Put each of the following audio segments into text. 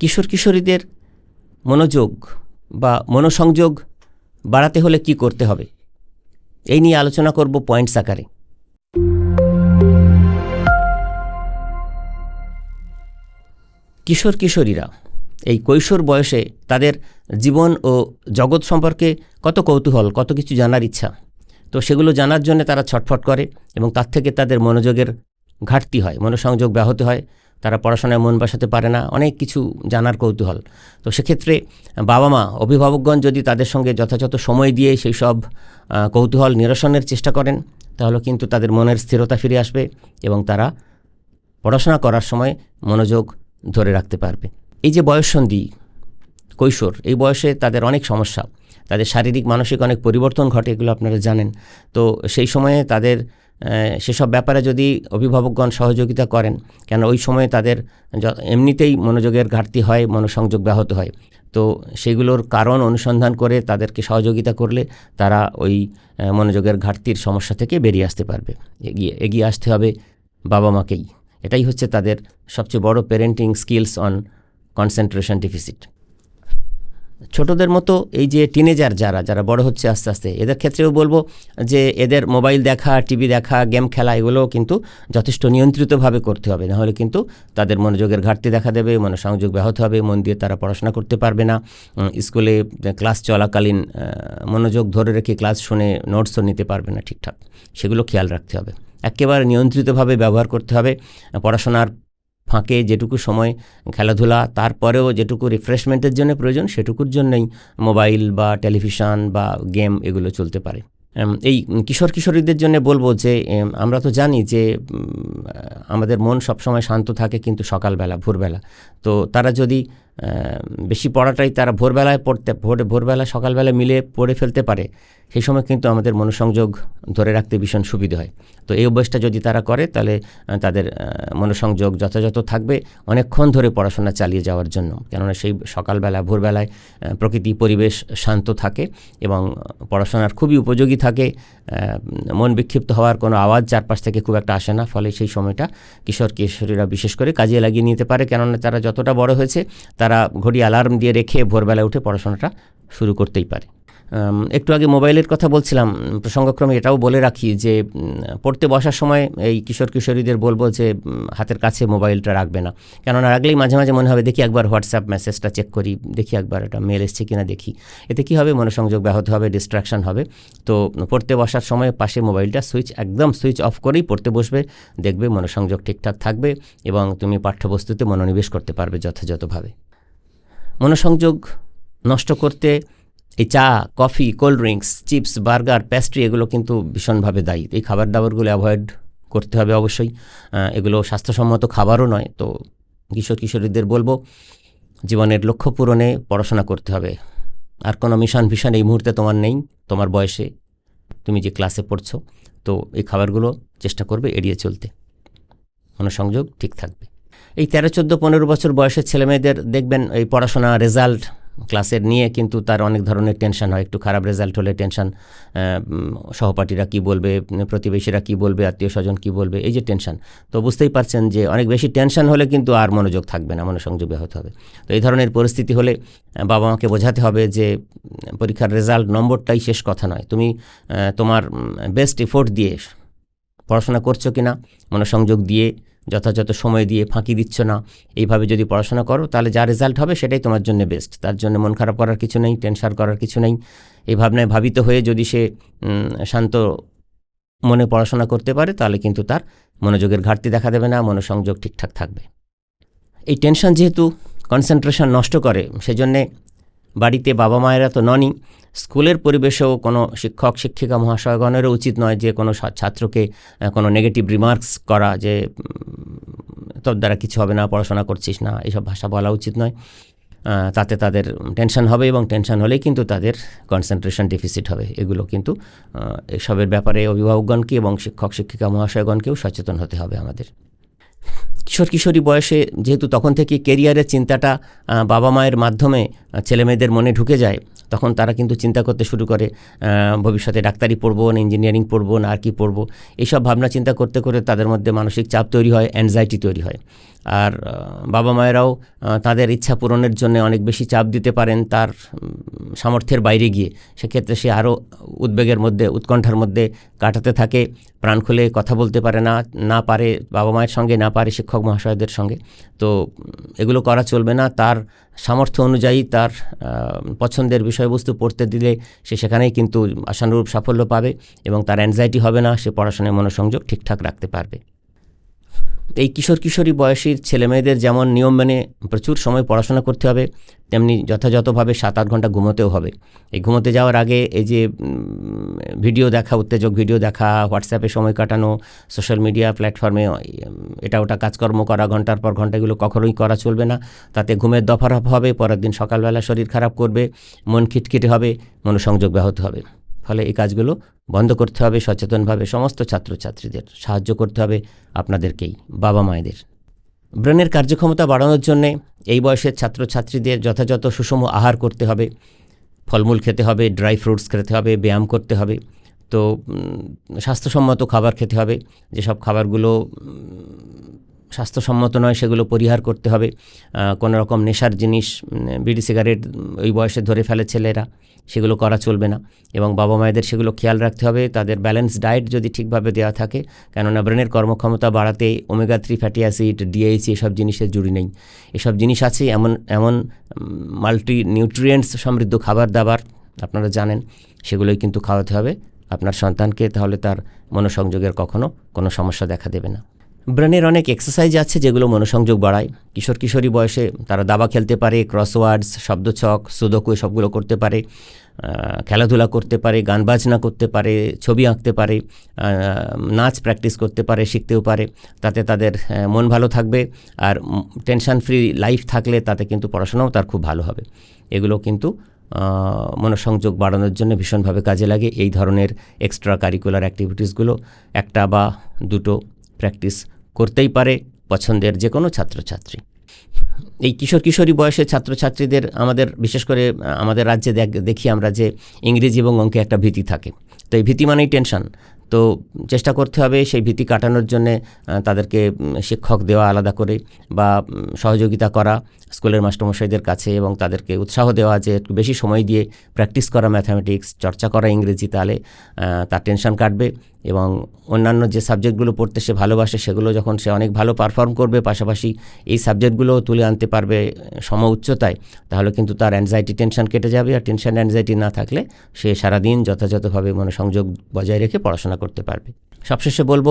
কিশোর কিশোরীদের মনোযোগ বা মনোসংযোগ বাড়াতে হলে কি করতে হবে? এই নিয়ে আলোচনা করব পয়েন্টস আকারে। কিশোর কিশোরীরা, এই কৈশোর বয়সে তাদের জীবন ও জগৎ সম্পর্কে কত কৌতূহল, কত কিছু জানার ইচ্ছা, তো সেগুলো জানার জন্য তারা ছটফট করে এবং তার থেকে তাদের মনোযোগের ঘাটতি হয়, মনোসংযোগ ব্যাহত হয়। তারা পড়াশোনায় মন বসাতে পারে না, অনেক কিছু জানার কৌতূহল। তো সেক্ষেত্রে বাবা মা অভিভাবকগণ যদি তাদের সঙ্গে যথাযথ সময় দিয়ে সেই সব কৌতূহল নিরসনের চেষ্টা করেন, তাহলে কিন্তু তাদের মনের স্থিরতা ফিরে আসবে এবং তারা পড়াশোনা করার সময় মনোযোগ ধরে রাখতে পারবে। এই যে বয়ঃসন্ধি, কৈশোর, এই বয়সে তাদের অনেক সমস্যা। তাদের শারীরিক, মানসিক অনেক পরিবর্তন ঘটে, এগুলো আপনারা জানেন। তো সেই সময়ে তাদের সেসব ব্যাপারে যদি অভিভাবকগণ সহযোগিতা করেন, কেন ওই সময়ে তাদের এমনিতেই মনোযোগের ঘাটতি হয়, মনোসংযোগ ব্যাহত হয়। তো সেগুলোর কারণ অনুসন্ধান করে তাদেরকে সহযোগিতা করলে তারা ওই মনোযোগের ঘাটতির সমস্যা থেকে বেরিয়ে আসতে পারবে। এগিয়ে এগিয়ে আসতে হবে বাবা মাকেই। এটাই হচ্ছে তাদের সবচেয়ে বড় parenting skills on concentration deficit ছোটদের মতো এই যে টিনেজার যারা যারা বড় হচ্ছে আস্তে আস্তে, এদের ক্ষেত্রেও বলব যে এদের মোবাইল দেখা টিভি দেখা গেম খেলা, এগুলোও কিন্তু যথেষ্ট নিয়ন্ত্রিতভাবে করতে হবে। নাহলে কিন্তু তাদের মনোযোগের ঘাটতি দেখা দেবে, মনোসংযোগ ব্যাহত হবে, মন দিয়ে তারা পড়াশোনা করতে পারবে না। স্কুলে ক্লাস চলাকালীন মনোযোগ ধরে রেখে ক্লাস শুনে নোটসও নিতে পারবে না ঠিকঠাক। সেগুলো খেয়াল রাখতে হবে। একেবারে নিয়ন্ত্রিতভাবে ব্যবহার করতে হবে। পড়াশোনার ফাঁকে যেটুকু সময় খেলাধুলা, তারপরেও যেটুকু রিফ্রেশমেন্টের জন্য প্রয়োজন, সেটুকুর জন্যই মোবাইল বা টেলিভিশন বা গেম এগুলো চলতে পারে। এই কিশোর কিশোরীদের জন্য বলব যে আমরা তো জানি যে আমাদের মন সবসময় শান্ত থাকে কিন্তু সকালবেলা, ভোরবেলা। তো তারা যদি বেশি পড়াটাই তারা ভোরবেলায় পড়তে, ভোর, ভোরবেলা সকালবেলা মিলে পড়ে ফেলতে পারে সেই সময় কিন্তু আমাদের মনোসংযোগ ধরে রাখতে ভীষণ সুবিধে হয়। তো এই অভ্যাসটা যদি তারা করে, তাহলে তাদের মনোসংযোগ যথাযথ থাকবে অনেকক্ষণ ধরে পড়াশোনা চালিয়ে যাওয়ার জন্য। কেননা সেই সকালবেলা, ভোরবেলায় প্রকৃতি, পরিবেশ শান্ত থাকে এবং পড়াশোনার খুবই উপযোগী থাকে। মন বিক্ষিপ্ত হওয়ার কোনো আওয়াজ চারপাশ থেকে খুব একটা আসে না, ফলে সেই সময়টা কিশোর কিশোরীরা বিশেষ করে কাজে লাগিয়ে নিতে পারে। কেননা তারা যতটা বড় হয়েছে, তারা ঘড়ি অ্যালার্ম দিয়ে রেখে ভোরবেলায় উঠে পড়াশোনাটা শুরু করতেই পারে। একটু আগে মোবাইলের কথা বলছিলাম প্রসঙ্গক্রমে এটাও বলে রাখি যে পড়তে বসার সময় এই কিশোর কিশোরীদের বলব যে হাতের কাছে মোবাইলটা রাখবে না। কেননা রাখলেই মাঝে মাঝে মনে হবে, দেখি একবার হোয়াটসঅ্যাপ মেসেজটা চেক করি, দেখি একবার এটা মেল এসছে কিনা দেখি। এতে কী হবে? মনোসংযোগ ব্যাহত হবে ডিস্ট্রাকশন হবে। তো পড়তে বসার সময় পাশে মোবাইলটা সুইচ একদম সুইচ অফ করেই পড়তে বসবে, দেখবে মনোসংযোগ ঠিকঠাক থাকবে এবং তুমি পাঠ্যবস্তুতে মনোনিবেশ করতে পারবে যথাযথভাবে। মনোসংযোগ নষ্ট করতে এই চা, coffee, cold drinks, chips, burger pastry এগুলো কিন্তু ভীষণভাবে দায়ী। এই খাবার দাবারগুলো অ্যাভয়েড করতে হবে অবশ্যই। এগুলো স্বাস্থ্যসম্মত খাবারও নয়। তো কিশোর কিশোরীদের বলব, জীবনের লক্ষ্য পূরণে পড়াশোনা করতে হবে। আর কোনো মিশন ভিশন এই মুহূর্তে তোমার নেই, তোমার বয়সে। তুমি যে ক্লাসে পড়ছো, তো এই খাবারগুলো চেষ্টা করবে এড়িয়ে চলতে। মনোসংযোগ ঠিক থাকবে। এই তেরো, চোদ্দ, পনেরো বছর বয়সের ছেলেমেয়েদের দেখবেন এই পড়াশোনা রেজাল্ট ক্লাসের নিয়ে কিন্তু তার অনেক ধরনের টেনশন হয়। একটু খারাপ রেজাল্ট হলে টেনশন সহপাঠীরা কি বলবে, প্রতিবেশীরা কি বলবে, আত্মীয় স্বজন কী বলবে, এই যে টেনশন তো বুঝতেই পারছেন যে অনেক বেশি টেনশন হলে কিন্তু আর মনোযোগ থাকবে না, মনোসংযোগ ব্যাহত হবে। তো এই ধরনের পরিস্থিতি হলে বাবা মাকে বোঝাতে হবে যে, পরীক্ষার রেজাল্ট নম্বরটাই শেষ কথা নয়। তুমি তোমার বেস্ট এফোর্ট দিয়ে পড়াশোনা করছ কি না মনোসংযোগ দিয়ে যথাযথ সময় দিয়ে ফাঁকি দিচ্ছ না। এইভাবে যদি পড়াশোনা করো, তাহলে যা রেজাল্ট হবে সেটাই তোমার জন্য বেস্ট তার জন্য মন খারাপ করার কিছু নেই টেনশন করার কিছু নেই। এই ভাবনায় ভাবিত হয়ে যদি সে শান্ত মনে পড়াশোনা করতে পারে, তাহলে কিন্তু তার মনোযোগের ঘাটতি দেখা দেবে না, মনোসংযোগ ঠিকঠাক থাকবে। এই টেনশন যেহেতু কনসেন্ট্রেশন নষ্ট করে, সেজন্যে বাড়িতে বাবা মায়েরা তো ননই স্কুলের পরিবেশেও কোনো শিক্ষক, শিক্ষিকা, মহাশয়গণেরও উচিত নয় যে কোনো ছাত্রকে কোনো নেগেটিভ রিমার্কস করা যে তোর দ্বারা কিছু হবে না, পড়াশোনা করছিস না এইসব ভাষা বলা উচিত নয়। তাতে তাদের টেনশন হবে এবং টেনশন হলেই কিন্তু তাদের কনসেন্ট্রেশন ডিফিসিট হবে। এগুলো কিন্তু এসবের ব্যাপারে অভিভাবকগণকে এবং শিক্ষক, শিক্ষিকা, মহাশয়গণকেও সচেতন হতে হবে আমাদের। কিশোর কিশোরী বয়সে যেহেতু তখন থেকে কেরিয়ারের চিন্তাটা বাবা মায়ের মাধ্যমে ছেলেমেয়েদের মনে ঢুকে যায় তখন তারা কিন্তু চিন্তা করতে শুরু করে ভবিষ্যতে ডাক্তারি পড়ব না ইঞ্জিনিয়ারিং পড়ব না, আর কি পড়ব। এইসব ভাবনা চিন্তা করতে করে তাদের মধ্যে মানসিক চাপ তৈরি হয় অ্যাংজাইটি তৈরি হয়। আর বাবা মায়েরাও তাদের ইচ্ছা পূরণের জন্য অনেক বেশি চাপ দিতে পারেন তার সামর্থ্যের বাইরে গিয়ে। সেক্ষেত্রে সে আরও উদ্বেগের মধ্যে, উৎকণ্ঠার মধ্যে কাটাতে থাকে, প্রাণ খুলে কথা বলতে পারে না না পারে, বাবা মায়ের সঙ্গে না পারে শিক্ষক মহাশয়দের সঙ্গে। তো এগুলো করা চলবে না। তার সামর্থ্য অনুযায়ী তার পছন্দের বিষয়বস্তু পড়তে দিলে সে সেখানেই কিন্তু আশানুরূপ সাফল্য পাবে এবং তার অ্যাংজাইটি হবে না, সে পড়াশোনায় মনোসংযোগ ঠিকঠাক রাখতে পারবে। এই কিশোর কিশোরী বয়সীর ছেলেমেয়েদের যেমন নিয়ম মেনে প্রচুর সময় পড়াশোনা করতে হবে, তেমনি যথাযথভাবে সাত আট ঘণ্টা ঘুমোতেও হবে। এই ঘুমোতে যাওয়ার আগে এই যে ভিডিও দেখা, উত্তেজক ভিডিও দেখা, হোয়াটসঅ্যাপে সময় কাটানো, সোশ্যাল মিডিয়া প্ল্যাটফর্মে এটা ওটা কাজকর্ম করা, ঘণ্টার পর ঘণ্টা এগুলো কখনোই করা চলবে না। তাতে ঘুমের দফারফ হবে, পরের দিন সকালবেলা শরীর খারাপ করবে, মন খিটখিটে হবে, মনোসংযোগ ব্যাহত হবে। ফলে এই কাজগুলো বন্ধ করতে হবে, সচেতনভাবে সমস্ত ছাত্রছাত্রীদের সাহায্য করতে হবে আপনাদেরকেই, বাবা মায়েদের। ব্রেনের কার্যক্ষমতা বাড়ানোর জন্য এই বয়সের ছাত্রছাত্রীদের যথাযথ সুষম আহার করতে হবে, ফলমূল খেতে হবে, ড্রাই ফ্রুটস খেতে হবে, ব্যায়াম করতে হবে, তো স্বাস্থ্যসম্মত খাবার খেতে হবে, যেসব খাবারগুলো স্বাস্থ্যসম্মত নয়, সেগুলো পরিহার করতে হবে। কোনো রকম নেশার জিনিস বিড়ি, সিগারেট ওই বয়সে ধরে ফেলে ছেলেরা, সেগুলো করা চলবে না। এবং বাবা মায়েদের সেগুলো খেয়াল রাখতে হবে, তাদের ব্যালেন্স ডায়েট যদি ঠিকভাবে দেওয়া থাকে, কেননা ব্রেনের কর্মক্ষমতা বাড়াতে omega three fatty acid DHA এসব জিনিসের জুড়ি নেই। এসব জিনিস আছে, এমন এমন মাল্টি নিউট্রিয়েন্টস সমৃদ্ধ খাবার দাবার, আপনারা জানেন, সেগুলোই কিন্তু খাওয়াতে হবে। আপনার সন্তানকে তাহলে তার মনোসংযোগের কখনো কোনো সমস্যা দেখা দেবে না। ব্রেনের অনেক এক্সারসাইজ আছে যেগুলো মনোসংযোগ বাড়ায়। কিশোর কিশোরী বয়সে তারা দাবা খেলতে পারে ক্রসওয়ার্ডস শব্দছক সুদকু এসবগুলো করতে পারে খেলাধুলা করতে পারে, গান বাজনা করতে পারে, ছবি আঁকতে পারে নাচ প্র্যাকটিস করতে পারে, শিখতেও পারে। তাতে তাদের মন ভালো থাকবে আর টেনশন ফ্রি লাইফ থাকলে তাতে কিন্তু পড়াশোনাও তার খুব ভালো হবে। এগুলো কিন্তু মনোসংযোগ বাড়ানোর জন্য ভীষণভাবে কাজে লাগে। এই ধরনের এক্সট্রা কারিকুলার অ্যাক্টিভিটিসগুলো একটা বা দুটো প্র্যাকটিস করতেই পারে পছন্দের যে কোনো ছাত্রছাত্রী। এই কিশোর কিশোরী বয়সের ছাত্রছাত্রীদের আমাদের, বিশেষ করে আমাদের রাজ্যে দেখ- দেখি আমরা যে ইংরেজি এবং অঙ্কে একটা ভীতি থাকে। তো এই ভীতি মানেই টেনশন তো চেষ্টা করতে হবে সেই ভীতি কাটানোর জন্যে তাদেরকে শিক্ষক দেওয়া আলাদা করে বা সহযোগিতা করা। স্কুলের মাস্টারমশাইদের কাছে এবং তাদেরকে উৎসাহ দেওয়া যে একটু বেশি সময় দিয়ে প্র্যাকটিস করা ম্যাথামেটিক্স, চর্চা করা ইংরেজি তাহলে তার টেনশন কাটবে এবং অন্যান্য যে সাবজেক্টগুলো পড়তে সে ভালোবাসে সেগুলো যখন সে অনেক ভালো পারফর্ম করবে, পাশাপাশি এই সাবজেক্টগুলো তুলে আনতে পারবে সম উচ্চতায়, তাহলে কিন্তু তার অ্যাংজাইটি টেনশন কেটে যাবে আর টেনশন অ্যাংজাইটি না থাকলে সে সারাদিন যথাযথভাবে মনোসংযোগ বজায় রেখে পড়াশোনা করতে পারবে। সবশেষে বলব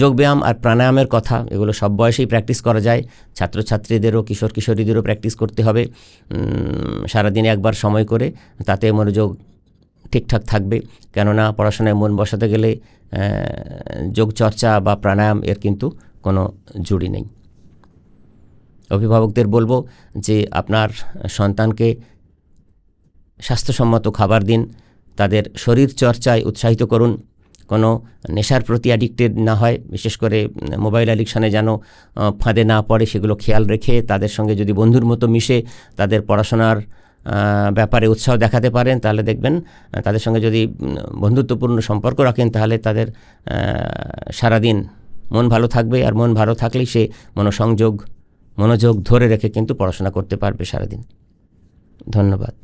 যোগব্যায়াম আর প্রাণায়ামের কথা, এগুলো সব বয়সেই প্র্যাকটিস করা যায়। ছাত্রছাত্রীদেরও, কিশোর কিশোরীদেরও প্র্যাকটিস করতে হবে। সারাদিনে একবার সময় করে তাতে মনোযোগ ঠিকঠাক থাকবে। কেননা পড়াশোনায় মন বসাতে গেলে যোগচর্চা বা প্রাণায়াম এর কিন্তু কোনো জুড়ি নেই। অভিভাবকদের বলব যে, আপনার সন্তানকে স্বাস্থ্যসম্মত খাবার দিন, তাদের শরীর চর্চায় উৎসাহিত করুন কোনো নেশার প্রতি অ্যাডিক্টেড না হয়, বিশেষ করে মোবাইল অ্যাডিকশানে যেন ফাঁদে না পড়ে সেগুলো খেয়াল রেখে তাদের সঙ্গে যদি বন্ধুর মতো মিশে তাদের পড়াশোনার ব্যাপারে উৎসাহ দেখাতে পারেন, তাহলে দেখবেন তাদের সঙ্গে যদি বন্ধুত্বপূর্ণ সম্পর্ক রাখেন, তাহলে তাদের সারাদিন মন ভালো থাকবে। আর মন ভালো থাকলেই সে মনোসংযোগ, মনোযোগ ধরে রেখে কিন্তু পড়াশোনা করতে পারবে সারাদিন। ধন্যবাদ।